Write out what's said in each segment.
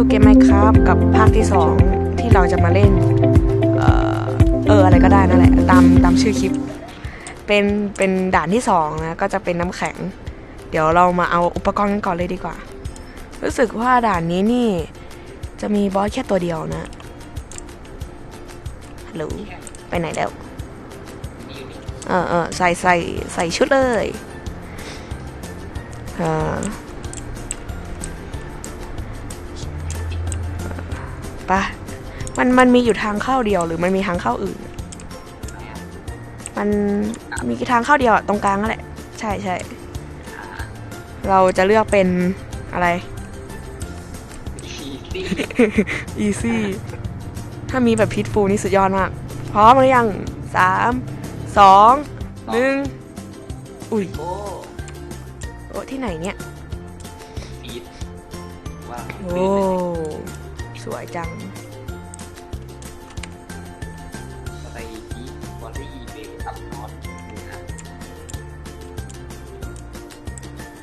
ต้อนรับเข้าสู่เกมไมครับกับภาคที่ 2 ที่เราจะมาเล่น เออเอออะไรก็ได้นั่นแหละ ตามตามชื่อคลิป เป็นเป็นด่านที่2นะก็จะเป็นน้ำแข็ง เดี๋ยวเรามาเอาอุปกรณ์กันก่อนเลยดีกว่า รู้สึกว่าด่านนี้นี่ จะมีบอสแค่ตัวเดียวนะฮัลโหลไปไหนแล้ว เออเออใส่ใส่ใส่ชุดเลย เออ ปะมันมันมีอยู่ทางเข้าเดียวหรือมันมีทางเข้าอื่น มันมีทางเข้าเดียวอะตรงกลางนั่นแหละ ใช่ใช่เราจะเลือกเป็นอะไร easy ถ้ามีแบบพิทฟูนี่สุดยอดมาก พร้อมหรือยังสามสองหนึ่งอุ้ยโอ้โอ้ที่ไหนเนี่ยปีดว่าโอ้ สวยจังไปที่วอลลี่ด้วยอัพนอตนะ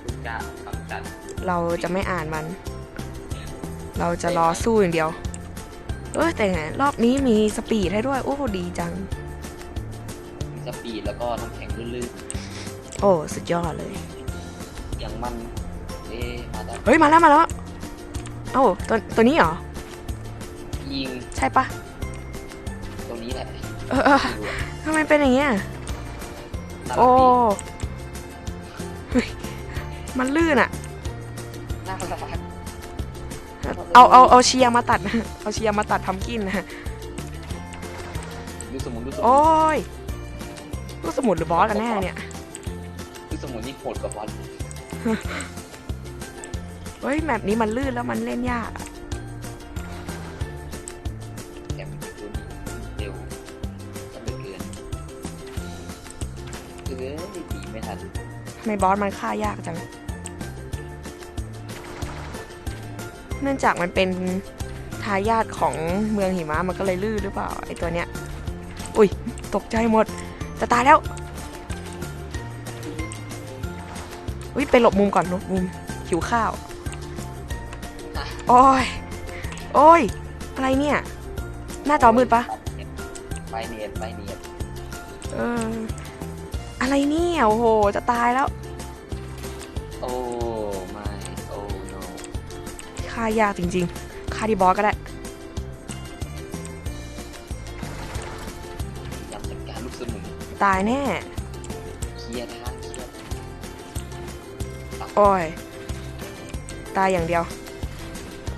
คุณจะกำจัดเราจะไม่อ่านมัน เราจะรอสู้อย่างเดียว เออแต่รอบนี้มีสปีดให้ด้วย โอ้ดีจัง สปีดแล้วก็น้ำแข็งลื่นโอ้สุดยอดเลย ๆอย่างมันเอ๊ะมาแล้วเฮ้ย มาแล้วมาแล้วเอ้าตัวตัวนี้เหรอ ยิงใช่ปะตรงนี้แหละเออเออทำไมเป็นอย่างเงี้ยน่ารักโอ้ดีเฮ้ยมันลื่นอะน่ารักเอาเอาเอาเชียร์มาตัด เอาเชียร์มาตัดทำกินนะดูสมุนดูสมุนโอ้ยลูกสมุนหรือบอสกันแน่เนี่ยดูสมุนนี่โหดกว่าบอลเฮ้ยแมปนี้มันลื่นแล้วมันเล่นยากอะ ไมบอสมันฆ่ายากจัง เนื่องจากมันเป็นทายาทของเมืองหิมะมันก็เลยลื่นหรือเปล่าไอตัวเนี้ย อุ้ยตกใจหมด จะตายแล้ว อุ้ยไปหลบมุมก่อนหลบมุมหิวข้าว โอ้ย โอ้ย อะไรเนี่ย หน้าจอมืดปะ ไปเนียนไปเนียนเออ อะไรเนี่ย โอ้โห จะตายแล้ว โอ้ไม่โอ้โนฆ่ายากจริงๆฆ่าที่บอสก็ได้ยำจัดการลูกสมุนตายแน่ เคลียร์ทางเคลียร์โอ้ย ตายอย่างเดียว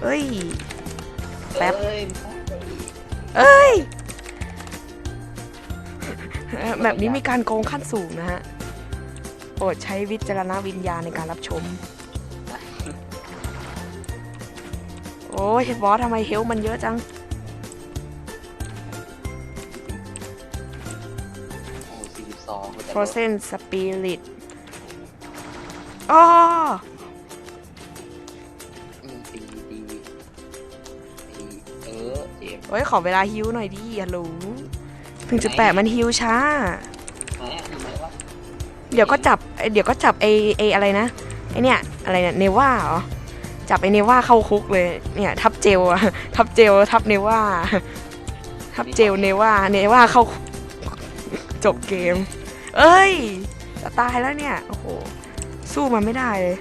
เอ้ย แป๊บ เอ้ย เอ้ย แบบนี้มีการโกงขั้นสูงนะฮะ โปรดใช้วิจารณวิญญาณในการรับชม โอ้ยบอสทำไมเฮลมันเยอะจัง โอ้สี่สิบสองก็จะ Frozen Spirit อ๋ออืมตีตีตีเออเจ็บ เฮ้ย ขอเวลาฮิวหน่อยดิฮัลโหล ถึงจุดแปดมันฮิวช้าไหนอะทำไมวะเดี๋ยวก็จับเอ้ยเดี๋ยวก็จับไอไออะไรนะไอเนี่ยอะไรเนี่ยเนว่าเหรอจับไอเนว่าเข้าคุกเลยเนี่ยทับเจลอะทับเจลทับเนว่าทับเจลเนว่าเนว่าเข้าคุกจบเกม เอ้ยจะตายแล้วเนี่ยโอ้โหสู้มันไม่ได้เลย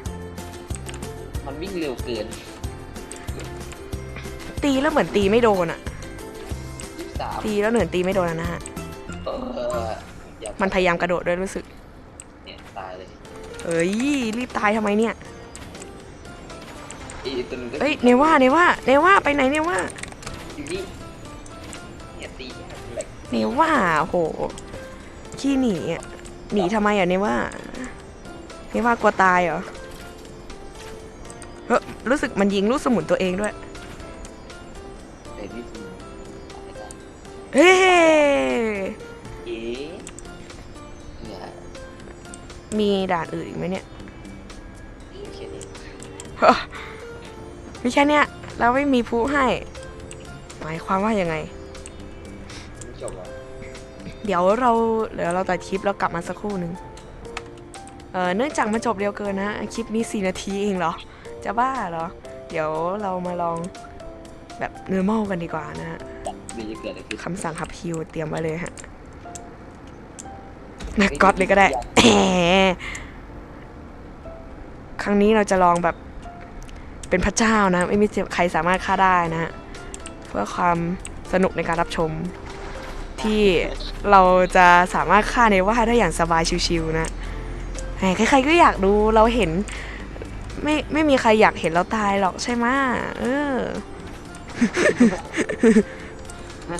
มันวิ่งเร็วเกินตีแล้วเหมือนตีไม่โดนอะยี่ สิบสามตีแล้วเหมือนตีไม่โดนอะนะฮะ เอออย่ามันพยายามกระโดดด้วยรู้สึก เนี่ยตายเลยเอ้ยรีบตายทำไมเนี่ยไอ้ตัวนึงก็เอ้ยเนว่าเนว่าเนว่าไปไหนเนว่าอยู่นี่เนี่ยตีเนี่ยแหลกเนว่าโอ้โหขี้หนีอะหนีทำไมอะเนว่าเนว่ากลัวตายเหรอเฮ้ยรู้สึกมันยิงลูกสมุนตัวเองด้วย เฮ้เอ๊ะเนี่ยมีด่านอื่นอีกไหมเนี่ยโอเคนี่ไม่ใช่เนี่ยเราไม่มีผู้ให้ หมายความว่ายังไง ไม่จบอะเดี๋ยวเราเดี๋ยวเราตัดคลิปแล้วกลับมาสักครู่หนึ่งเออเนื่องจากมันจบเร็วเกินนะ คลิปนี้สี่นาทีเองเหรอ จะบ้าเหรอ เดี๋ยวเรามาลองแบบ normal กันดีกว่านะฮะ เดี๋ยวจะเกิดอะไรขึ้นคำสั่งฮับฮิวเตรียมไว้เลยฮะนะก๊อตเลยก็ได้แหมครั้งนี้เราจะลองแบบ เป็นพระเจ้านะ ไม่มีใครสามารถฆ่าได้นะฮะเพื่อความสนุกในการรับชม ที่เราจะสามารถฆ่าในว่าได้อย่างสบายชิวๆนะแหมใครๆก็อยากดูเราเห็น ไม่ไม่มีใครอยากเห็นเราตายหรอกใช่ไหมะเออ เ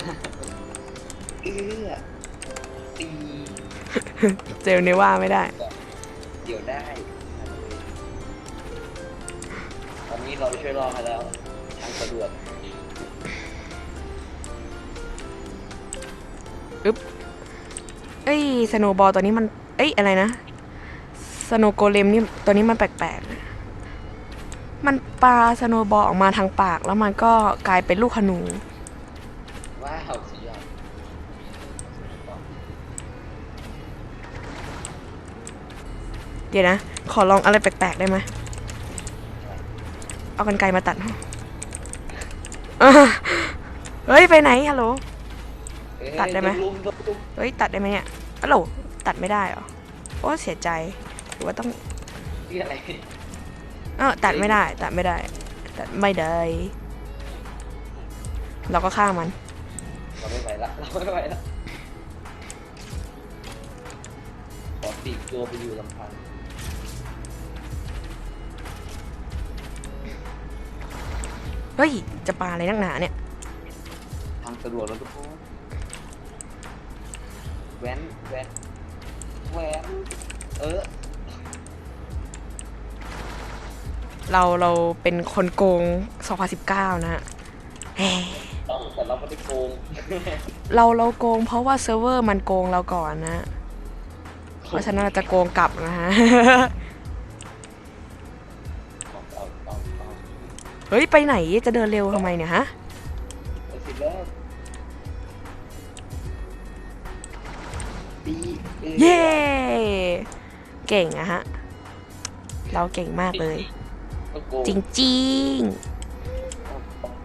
อื้อตีเจลเนว่าไม่ได้ เดี๋ยวได้ ตอนนี้เราช่วยรอมาแล้วทางสะดวกเอ้ยสโนบอลตัวนี้มัน เอ้ยอะไรนะ สโนโกเลมนี่ตัวนี้มันแปลกๆ มันปาสโนบอลออกมาทางปากแล้วมันก็กลายเป็นลูกขนู ว้าวสุดยอดเดี๋ยวนะ ขอลองอะไรแปลกๆได้ไหม เอากันไกลมาตัดอะเฮ้ย ไปไหน ฮัลโหลเอ้ยตัดได้ไหมโลุมโดนลุมเฮ้ย ตัดได้ไหมเนี่ยฮัลโหล ตัดไม่ได้เหรอ โอ้เสียใจหรือว่าต้องนี่อะไรเออตัดไม่ได้ ตัดไม่ได้ ตัดไม่ได้ เราก็ฆ่ามัน เราไม่ไหวละเราไม่ไหวละขอปีกตัวไปอยู่ลำพังเฮ้ย จะปาอะไรนักหนาเนี่ย ทางสะดวกแล้วทุกคนแว้นแว้นแว้นเออ เราเราเป็นคนโกง 2019 นะฮะแหมต้องแต่ เราไม่ได้โกงเราเราโกงเพราะว่าเซิร์ฟเวอร์มันโกงเราก่อนนะ เพราะฉะนั้นเราจะโกงกลับนะฮะเอาเอาเอาเอาเฮ้ย ไปไหนจะเดินเร็วทำไมเนี่ยฮะเอาสิแล้วตีออเย้เก่งอะฮะ เราเก่งมากเลยก็โกงจริงๆ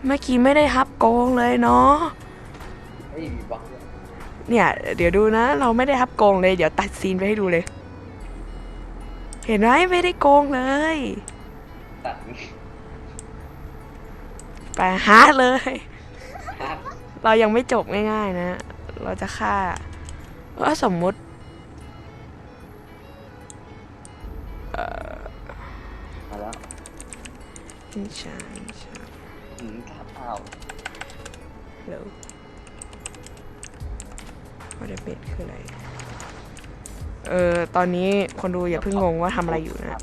เมื่อกี้ไม่ได้ฮับโกงเลยเนาะเฮ้ยมีบังด้วยเนี่ย เดี๋ยวดูนะ เราไม่ได้ฮับโกงเลย เดี๋ยวตัดซีนไปให้ดูเลย เห็นไหมไม่ได้โกงเลย ตัดไปฮาร์ดเลยครับเรายังไม่จบง่ายๆนะ เราจะฆ่าว่าสมมุติมาแล้วอินชาอินชาหืมครับอ้าวเร็ววอเดเบตคืออะไร เออ ตอนนี้คนดูอย่าเพิ่งงงว่าทำอะไรอยู่นะ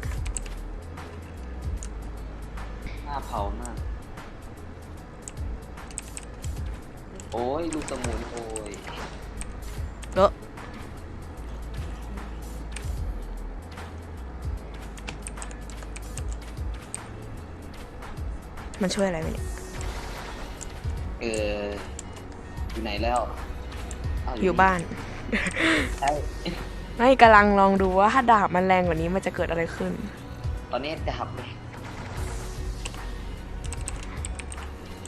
หน้าเผามาก โอ้ย ลูกสมุนโอ้ยเออมันช่วยอะไรไหมเนี่ย เอออยู่ไหนแล้วาวอยู่บ้าน ใช่ไม่กำลังลองดูว่าถ้าดาบมันแรงกว่านี้มันจะเกิดอะไรขึ้น ตอนนี้ดับเลย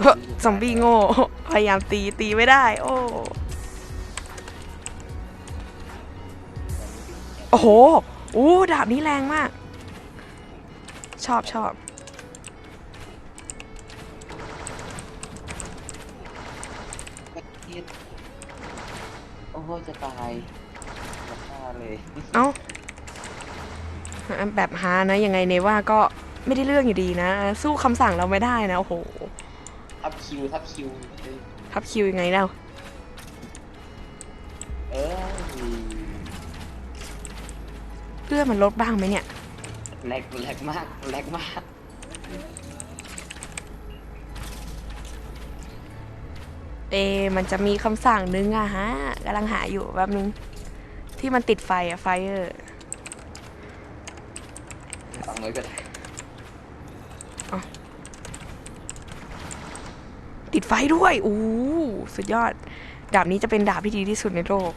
เฮ้อซอมบี้โง่ พยายามตีตีไม่ได้ โอ้ โอ้โห อู้ดาบนี้แรงมาก ชอบชอบ โอ้โหจะตายจะฆ่าเลยเอ้าแบบฮานะยังไงเนว่าก็ไม่ได้เรื่องอยู่ดีนะ สู้คำสั่งเราไม่ได้นะ โอ้โห ทับคิวทับคิวเอ้ยทับคิวยังไงแล้วเออเลือดมันลดบ้างไหมเนี่ยแลกแลกมากแลกมาก เอะมันจะมีคำสั่งนึงอะฮะกำลังหาอยู่แบบนึง ที่มันติดไฟอะไฟเออฟังไว้ก็ได้ติดไฟด้วยอู้สุดยอด ดาบนี้จะเป็นดาบที่ดีที่สุดในโลก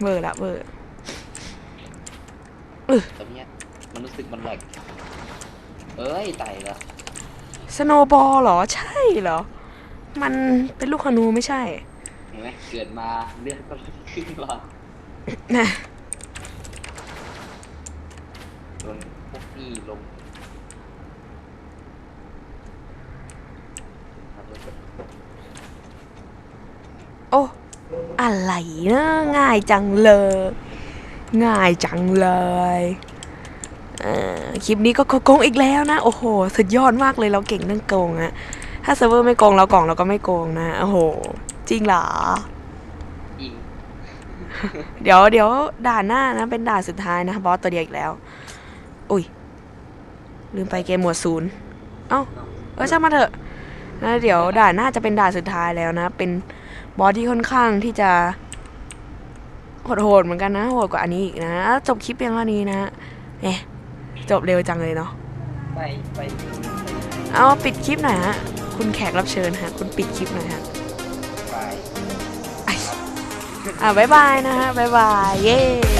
เวอร์ละเวอร์ตอนเนี้ยมันรู้สึกมันแหลกเอเอ้ยไต่ละสโนบอลเหรอ ใช่เหรอ มันเป็นลูกขนูไม่ใช่เห็นไหมเกิดมาเลือดก็ขึ้นมานะโดนพวกพี่ลงโอ้อะไรนะง่ายจังเลย ง่ายจังเลยเอ่อคลิปนี้ก็โกงอีกแล้วนะ โอ้โห สุดยอดมากเลยเราเก่งเรื่องโกงอะ ถ้าเซิร์ฟเวอร์ไม่โกงเรากล่องเราก็ไม่โกงนะ โอ้โห จริงเหรอยิงเดี๋ยวเดี๋ยวด่านหน้านะ เป็นด่านสุดท้ายนะ บอสตัวเดียวอีกแล้ว อุ้ย ลืมไปเกมหมวดศูนย์ เอ้า เออช่างมาเถอะ นะเดี๋ยวด่านหน้าจะเป็นด่านสุดท้ายแล้วนะ เป็นบอสที่ค่อนข้างที่จะโหดๆเหมือนกันนะ โหดกว่าอันนี้อีกนะ จบคลิปเพียงเท่านี้นะเอ๊ะจบเร็วจังเลยเนาะ ไปไป เอาปิดคลิปหน่อยฮะ คุณแขกรับเชิญฮะ คุณปิดคลิปหน่อยฮะอะบ๊ายบายนะฮะบ๊ายบาย เย้